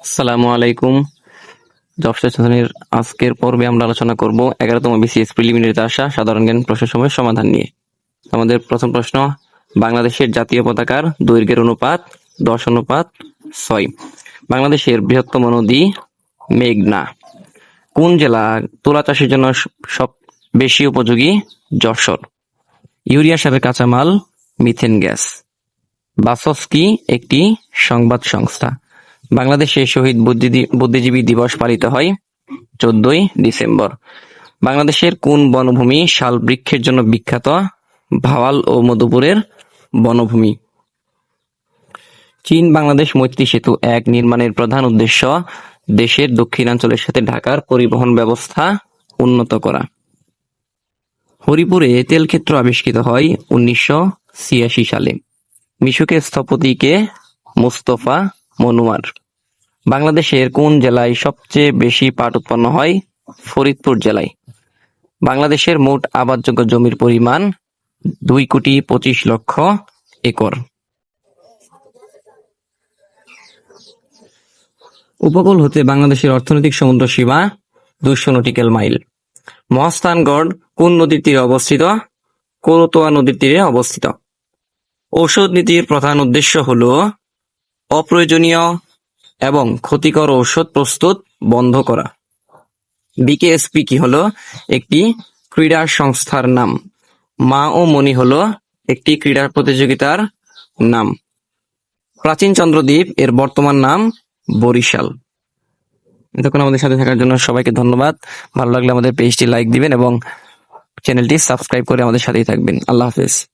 আসসালামু আলাইকুম। জব আজকের পর্বে আমরা আলোচনা করব এগারোতম বিসিএস প্রিলিমিনারিতে আসা সাধারণ জ্ঞান প্রশ্নসমূহের সমাধান নিয়ে। আমাদের প্রথম প্রশ্ন, বাংলাদেশের জাতীয় পতাকার দৈর্ঘ্যের অনুপাত দশ অনুপাত ছয়। বাংলাদেশের বৃহত্তম নদী মেঘনা। কোন জেলা তুলা চাষের জন্য সব বেশি উপযোগী? যশোর। ইউরিয়া সারের কাঁচামাল মিথেন গ্যাস। বাসস্কি একটি সংবাদ সংস্থা। বাংলাদেশে শহীদ বুদ্ধিজীবী দিবস পালিত হয় চোদ্দই ডিসেম্বর। বাংলাদেশের কোন বনভূমি শাল বৃক্ষের জন্য বিখ্যাত? ভাওয়াল ও মধুপুরের বনভূমি। চীন, বাংলাদেশ, মৈত্রী সেতু এক নির্মাণের প্রধান উদ্দেশ্য দেশের দক্ষিণাঞ্চলের সাথে ঢাকার পরিবহন ব্যবস্থা উন্নত করা। হরিপুরে তেলক্ষেত্র আবিষ্কৃত হয় উনিশশো ছিয়াশি সালে। মিশুকের স্থপতিকে মুস্তফা মনোয়ার বাংলাদেশের কোন জেলায় সবচেয়ে বেশি পাট উৎপন্ন হয়? ফরিদপুর জেলায়। বাংলাদেশের মোট আবাদযোগ্য জমির পরিমাণ দুই কোটি পঁচিশ লক্ষ একর। উপকূল হতে বাংলাদেশের অর্থনৈতিক সমুদ্র সীমা দুশো নটিক্যাল মাইল। মহাস্থানগড় কোন নদীর তীরে অবস্থিত? করতোয়া নদীর তীরে অবস্থিত। ঔষধ নীতির প্রধান উদ্দেশ্য হল অপ্রয়োজনীয় এবং ক্ষতিকর ঔষধ প্রস্তুত বন্ধ করা। বিকেএসপি কি হলো? একটি ক্রীড়া সংস্থার নাম। মা ও মণি হলো একটি ক্রীড়া প্রতিযোগিতার নাম। প্রাচীন চন্দ্রদ্বীপ, এর বর্তমান নাম বরিশাল। এতক্ষণ আমাদের সাথে থাকার জন্য সবাইকে ধন্যবাদ। ভালো লাগলে আমাদের পেজটি লাইক দিবেন এবং চ্যানেলটি সাবস্ক্রাইব করে আমাদের সাথেই থাকবেন। আল্লাহ হাফেজ।